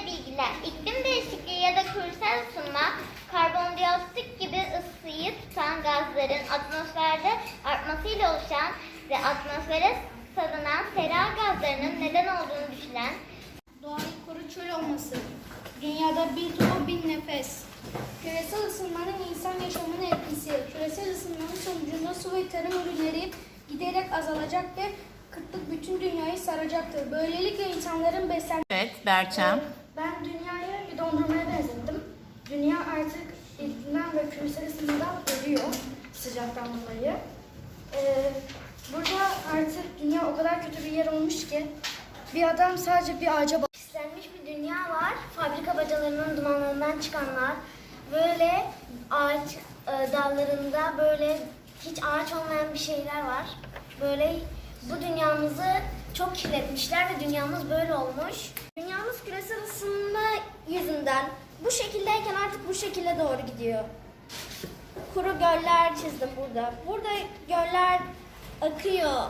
ve bilgiler. İklim değişikliği ya da küresel ısınma, karbondioksit gibi ısıyı tutan gazların atmosferde artmasıyla oluşan ve atmosfere salınan sera gazlarının neden olduğunu düşünen Doğayı koru çöl olması. Dünyada bir doğa bin nefes. Küresel ısınmanın insan yaşamına etkisi. Küresel ısınmanın sonucunda su ve tarım ürünleri giderek azalacak ve kıtlık bütün dünyayı saracaktır. Böylelikle insanların beslenmesi Evet Berçem. Ben dünyayı bir dondurmaya benzettim. Dünya artık iklimden ve küresel ısınmadan ölüyor sıcaktan dolayı. Ee, burada artık dünya o kadar kötü bir yer olmuş ki bir adam sadece bir ağaca bak. Pislenmiş bir dünya var. Fabrika bacalarının dumanlarından çıkanlar. Böyle ağaç e, dallarında böyle hiç ağaç olmayan bir şeyler var. Böyle bu dünyamızı çok kirletmişler ve dünyamız böyle olmuş. Dünyamız küresel ısınma yüzünden bu şekildeyken artık bu şekilde doğru gidiyor. Kuru göller çizdim burada. Burada göller akıyor.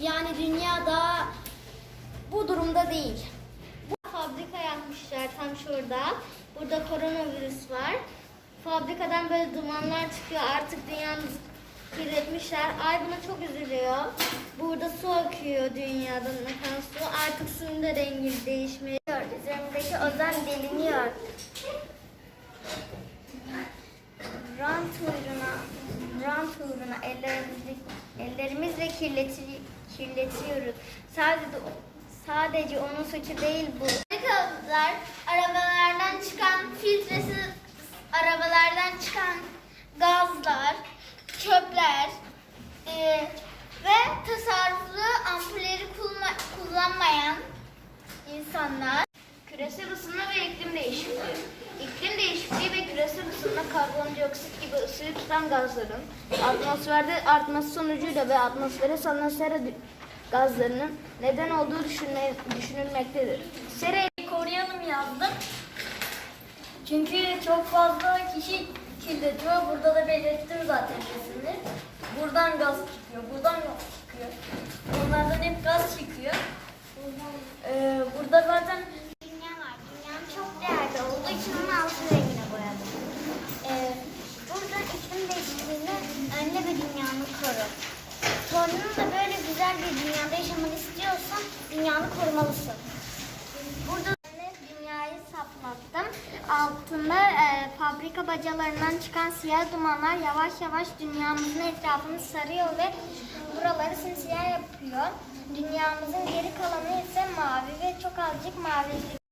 Yani dünyada bu durumda değil. Bu fabrika yapmışlar tam şurada. Burada koronavirüs var. Fabrikadan böyle dumanlar çıkıyor. Artık dünyamızı kirletmişler. Ay buna çok üzülüyor. Burada su akıyor dünyadan akan su. Artık suyun da rengi değişmiyor. Üzerimdeki ozon deliniyor. Rant uğruna, rant uğruna ellerimizle, ellerimizle kirleti, kirletiyoruz. Sadece sadece onun suçu değil bu. Fabrikalar arabalardan çıkan filtresiz arabalardan çıkan gazlar, çöpler e, ve tasarruflu ampulleri kullanmayan insanlar küresel ısınma ve iklim değişikliği. İklim değişikliği ve küresel ısınma karbondioksit gibi ısıyı tutan gazların atmosferde artması sonucuyla ve atmosfere salınan sera gazlarının neden olduğu düşünme, düşünülmektedir. Sera koruyalım yazdım. Çünkü çok fazla kişi kirletiyor. Burada da belirttim zaten kesinlikle. Buradan gaz çıkıyor, buradan gaz çıkıyor. Onlardan hep gaz çıkıyor. Ee, burada zaten Dünya var. Dünyanın çok değerli olduğu için onu altın rengine boyadım. Ee, burada iklim değişikliğini önle ve dünyanı koru. Torunun da böyle güzel bir dünyada yaşamanı istiyorsan dünyanı korumalısın. Burada dünyayı saplattım. Altında e, fabrika bacalarından çıkan siyah dumanlar yavaş yavaş dünyamızın etrafını sarıyor ve buraları simsiyah yapıyor. Dünyamızın geri kalanı ise mavi ve çok azıcık mavilik.